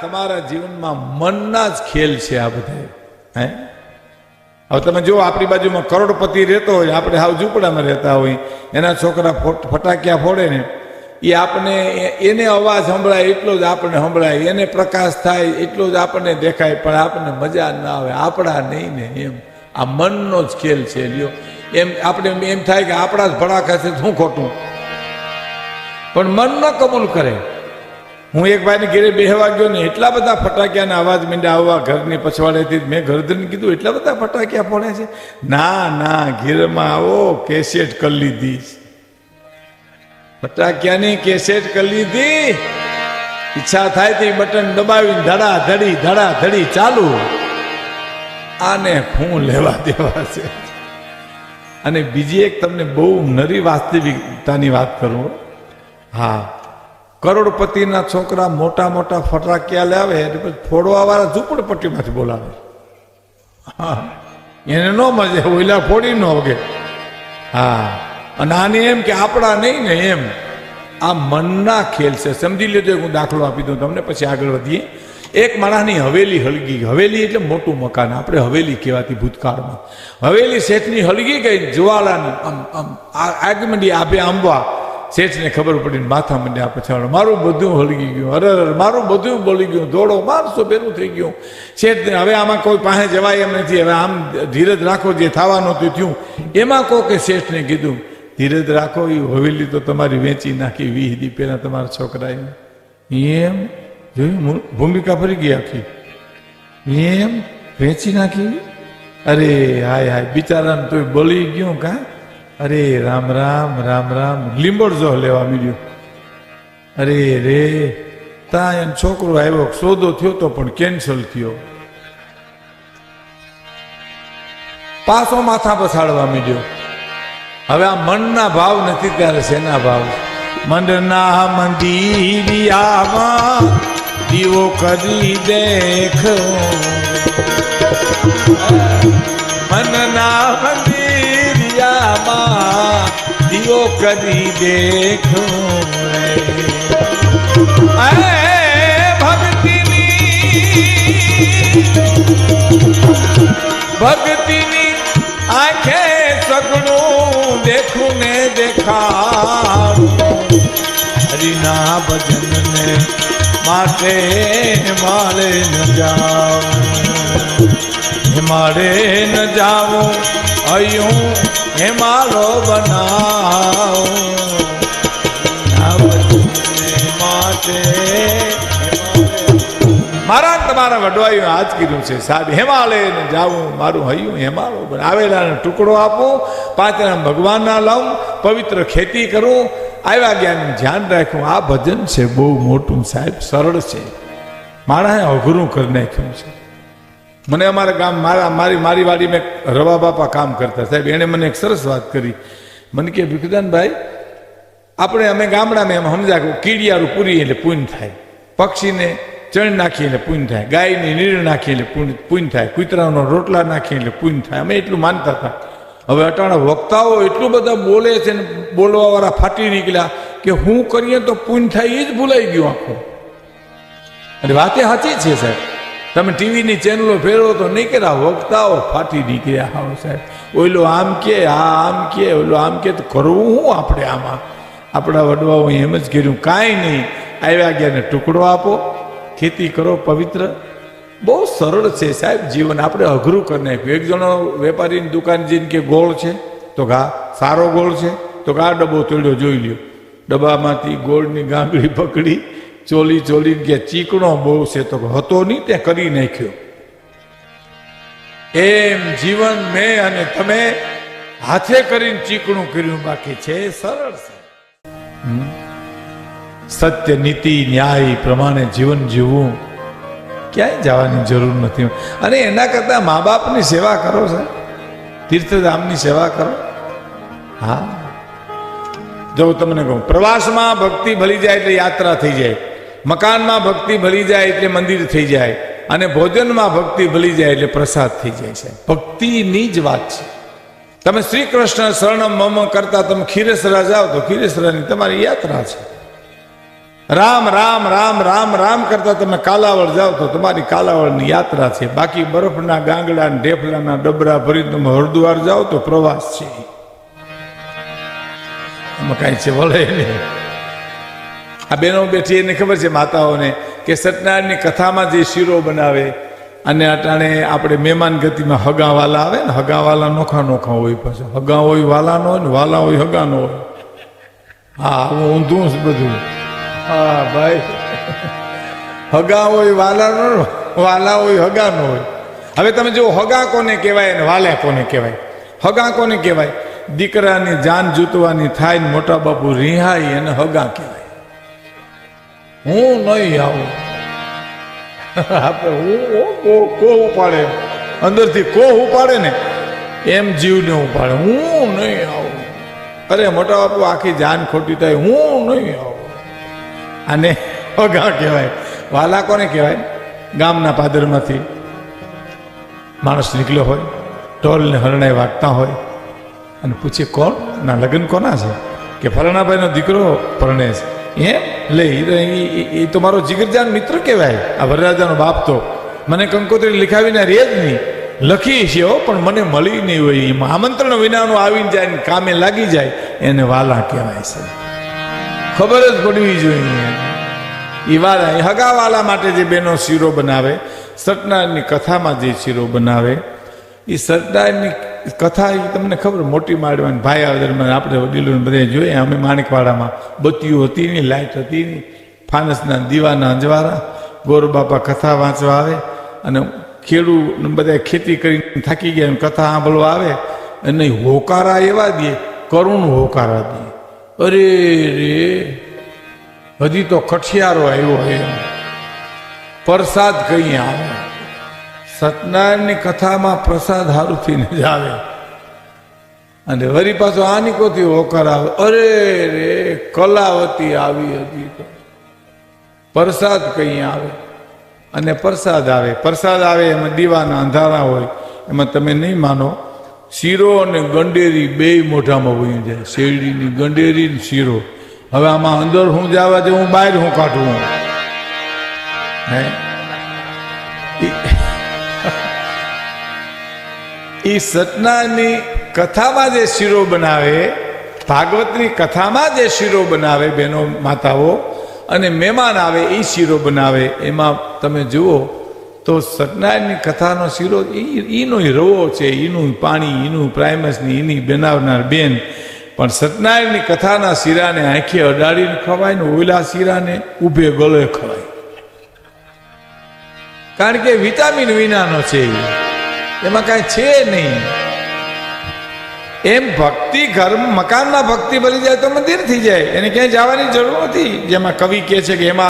તમારા જીવનમાં મનના જ ખેલ છે આ બધા, હે? હવે તમે જુઓ આપણી બાજુમાં કરોડપતિ રહેતો હોય, આપણે હાવ ઝૂંપડામાં રહેતા હોય, એના છોકરા ફોટ- ફટાકિયા ફોડે ને એ આપણને એને અવાજ સંભળાય, એટલો જ આપણને સંભળાય, એને પ્રકાશ થાય, એટલો જ આપણને દેખાય, પણ આપણને મજા ના આવે, આપણા નહીં ને, એમ. આ મનનો જ ખેલ છે, લ્યો. એમ, આપણે એમ થાય કે આપણા જ ભડાકા છે શું ખોટું. પણ મન ન કબૂલ કરે. હું એક ભાઈને ઘેરે બેહવા ગયો ને, એટલા બધા ફટાકિયાના અવાજ મીંડા આવવા ઘરની પછવાડેથી મેં ઘરધન કીધું, એટલા બધા ફટાકિયા પડે છે. ના ના, ઘેરમાં આવો, કેસેટ કરી લીધી. ફટાકિયાની કેસેટ કરી લીધી. ઈચ્છા થાય તે બટન દબાવીને ધડા, ધડી ધડા, ધડી ચાલુ. આને હું લેવા દેવા છે. અને બીજી એક તમને બહુ નરી વાસ્તવિકતાની વાત કરું, હા. કરોડપતિના છોકરા મોટા મોટા ફટાકિયા લાવે એટલે પછી ફોડવા વાળા ઝૂંપડપટ્ટીમાંથી બોલાવે. હા. એને ન મજે ઓલા ફોડી ન વગે. હા. અને આને એમ કે આપણા નહીં ને એમ. આ મનના ખેલ છે. સમજી લેજો હું દાખલો આપી દઉં તમને, પછી આગળ વધીએ. એક માણસની હવેલી હળગી હવેલી એટલે મોટું મકાન. આપણે હવેલી કહેવાતી ભૂતકાળમાં. હવેલી શેઠની હળગી ગઈ, જ્વાળાની. આમ આમ, આ- આગ મંડી આપે આંબવા શેઠને ખબર પડી માથા માથા મંડ્યા પછાડો મારું બધું હળગી ગયું. અરે અરે, મારું બધું બોલી ગયું. દોડો મારસો પેલું થઈ ગયું. શેઠને હવે આમાં કોઈ પાસે જવાય એમ નથી. હવે આમ ધીરજ રાખો, જે થવાનું તે થયું. એમાં કહો કે શેઠને કીધું, ધીરજ રાખો એ હવેલી તો તમારી વેચી નાખી વીહ દી પહેલાં તમારા છોકરાએ. એમ? જોયું? ભૂમિકા ફરી ગઈ આખી. એમ? વેચી નાખી? અરે, હાય હાય. બિચારાને તોય બળી ગયું કા? અરે રામ રામ રામ રામ. લીંબડ જો લેવા મળ્યો અરે રે તા એમ છોકરો આવ્યો, સોદો થયો તો પણ કેન્સલ થયો. પાછો માથા પછાડવા મળ્યો હવે આ મનના ભાવ નથી, ત્યારે શેના ભાવ? મનના મંદિરિયામાં દીવો કરી દેખો. મનના મંદિરિયામાં દીવો કરી દેખો ભક્તિની ભક્તિની આંખે સગણું દેખું ને દેખાડું હરિના ભજનને માટે મારે ન હે મારે ન જાવું અયું હેમાલો બનાવો. માટે મારા તમારા વડવાયું આજ કીધું છે, સાહેબ હેમાલય જાવું મારું હૈયું હેમાલો બને. આવેલાને ટુકડો આપું પાંચના ભગવાનના લાવું પવિત્ર ખેતી કરું, આવ્યા જ્ઞાન ધ્યાન રાખવું આ ભજન છે બહુ મોટું, સાહેબ, સરળ છે. માણસે અઘરું કરી નાખ્યું છે. મને અમારા ગામ મારા મારી મારી વાડી મેં રવા બાપા કામ કરતા. સાહેબ, એણે મને એક સરસ વાત કરી. મને કે ભીખદાનભાઈ આપણે અમે ગામડામાં એમ સમજા કે કીડિયારું પૂરી એટલે પૂન થાય. પક્ષીને ચણ નાખીએ એટલે પૂન થાય. ગાયને નીર નાખીએ એટલે પૂન થાય. કૂતરાનો રોટલા નાખીએ એટલે પૂન થાય. અમે એટલું માનતા હતા. હવે અટાણા વક્તાઓ એટલું બધા બોલે છે ને, બોલવાવાળા ફાટી નીકળ્યા કે હું કરીએ તો પૂન થાય એ જ ભૂલાઈ ગયું આખું. અને વાતે સાચી છે, સાહેબ. તમે ટીવીની ચેનલો ફેરવો તો નહીં કર્યા વક્તાઓ ફાટી નીકળ્યા આવો સાહેબ. ઓઈલો આમ કે, આ આમ કે ઓલો આમ કે, તો કરવું શું આપણે આમાં? આપણા વડવાઓ એમ જ કર્યું, કાંઈ નહીં, આવ્યા ગયા ને ટુકડો આપો, ખેતી કરો પવિત્ર. બહુ સરળ છે સાહેબ જીવન, આપણે અઘરું કરી નાખ્યું. એક જણો વેપારીની દુકાન જઈને કે ગોળ છે, તો ઘા, સારો ગોળ છે, તો ઘા ડબ્બો તોડ્યો, જોઈ લ્યો. ડબ્બામાંથી ગોળની ગાંગડી પકડી ચોલી ચોલીને કે ચીકણો બહુ છે તો હતો નહીં તે કરી નાખ્યો. એમ જીવન મેં અને તમે હાથે કરીને ચીકણું કર્યું બાકી છે. સરળ છે. સત્ય, નીતિ, ન્યાય પ્રમાણે જીવન જીવવું ક્યાંય જવાની જરૂર નથી. અને એના કરતાં મા બાપની સેવા કરો છે? તીર્થધામની સેવા કરો? હા. જો તમને કહું, પ્રવાસમાં ભક્તિ ભલી જાય એટલે યાત્રા થઈ જાય. મકાનમાં ભક્તિ ભળી જાય એટલે મંદિર થઈ જાય અને ભોજનમાં ભક્તિ ભળી જાય એટલે પ્રસાદ થઈ જાય છે. ભક્તિની જ વાત છે. તમે શ્રી કૃષ્ણ શરણમ મમ કરતા તમે ખીરેસરા જાઓ તો ખીરેસરાની તમારી યાત્રા છે. રામ રામ રામ રામ રામ કરતા તમે કાલાવડ જાઓ તો તમારી કાલાવડની યાત્રા છે. બાકી બરફના ગાંગડા ઢેફલાના ડબરા ભરી તમે હરદ્વાર જાઓ તો પ્રવાસ છે. એમાં કાંઈ છે વળે નહીં. આ બહેનો બેઠી એને ખબર છે માતાઓને કે સત્યનારાયણની કથામાં જે શીરો બનાવે અને અટાણે આપણે મહેમાન ગતિમાં હગાવાલા આવે ને, હગાવાલા નોખા નોખા હોય પાછો. હગા હોય વાલાનો હોય ને, વાલા હોય હગાનો હોય. હા, હું ઊંધું જ બધું. હા, ભાઈ. હગા હોય વાલાનો વાલા હોય હગાનો હોય. હવે તમે જો હગા કોને કહેવાય અને વાલા કોને કહેવાય? હગા કોને કહેવાય? દીકરાની જાન જૂતવાની થાય ને મોટા બાપુ રિહાઈ અને હગા કહેવાય. હું નહીં આવું. આપણે હું કો- કો ઉપાડે? અંદરથી કો ઉપાડે ને? એમ જીવને ઉપાડે. હું નહીં આવું. અરે મોટા બાપુ આખી જાન ખોટી થાય. હું નહીં આવું. આને અગા કહેવાય. વાલા કોને કહેવાય? ગામના પાદરમાંથી. માણસ નીકળ્યો હોય ટોલને હરણાઈ વાગતા હોય અને પૂછે કોણ? ના લગ્ન કોના છે? કે ફલાણાભાઈનો દીકરો પરણે છે એમ લે એ તો- મારો જીગરજાન મિત્ર કહેવાય, આ વરરાજાનો બાપ તો. મને કંકોત્રી લખાવીને રે જ નહીં. લખી છે હો, પણ મને મળી નહીં હોય. એમાં આમંત્રણ વિનાનું આવીને જાય ને કામે લાગી જાય, એને વાલા કહેવાય છે. ખબર જ પડવી જોઈએ. એ વાલા એ હગાવાલા માટે જે બેનો શીરો બનાવે, સટનારની કથામાં જે શીરો બનાવે એ સત્યનારાયણની કથા એ તમને ખબર, મોટી માંડવાની ભાઈ આવે આપણે વડીલોને બધા જોઈએ. અમે માણેકવાડામાં બત્તીઓ હતી નહીં લાઇટ હતી નહીં. ફાનસના દીવાના અંજવારા, ગોરબાપા કથા વાંચવા આવે અને ખેડૂત બધા ખેતી કરીને થાકી ગયા કથા સાંભળવા આવે અને હોકારા એવા દે, કરુણ હોકારા દે. અરે રે, હજી તો કઠિયારો આવ્યો એમ. પ્રસાદ કઈ આવે સત્યનારાયણની કથામાં પ્રસાદ હારુથી જ આવે. અને વરી પાછો આની કોથી હોકર આવે? અરે રે, કલાવતી આવી હતી તો. પ્રસાદ કઈ આવે? અને પ્રસાદ આવે. પ્રસાદ આવે એમાં દીવાના અંધારા હોય. એમાં તમે નહીં માનો. શીરો અને ગંડેરી બે મોઢામાં વહી જાય. શેરડીની ગંડેરી ને શીરો. હવે આમાં અંદર હું જવા દે, હું બહાર હું કાઢું. હે? એ સતનાની કથામાં જે શીરો બનાવે, ભાગવતની કથામાં જે શીરો બનાવે બહેનો માતાઓ, અને મહેમાન આવે એ શીરો બનાવે, એમાં તમે જુઓ તો સત્યનારાયણની કથાનો શીરો એનો રવો છે એનું પાણી એનું પ્રાઇમસની એની બનાવનાર બેન પણ સત્યનારાયણની કથાના શીરાને આંખે અડાડીને ખવાય ને ઓલા શીરાને ઊભે ગળે ખવાય કારણ કે વિટામિન વિનાનો છે એ. એમાં કાંઈ છે નહીં. એમ ભક્તિ ઘર મકાનમાં ભક્તિ ભરી જાય તો મંદિર થઈ જાય. એને ક્યાંય જવાની જરૂર નથી. જેમાં કવિ કહે છે કે એમાં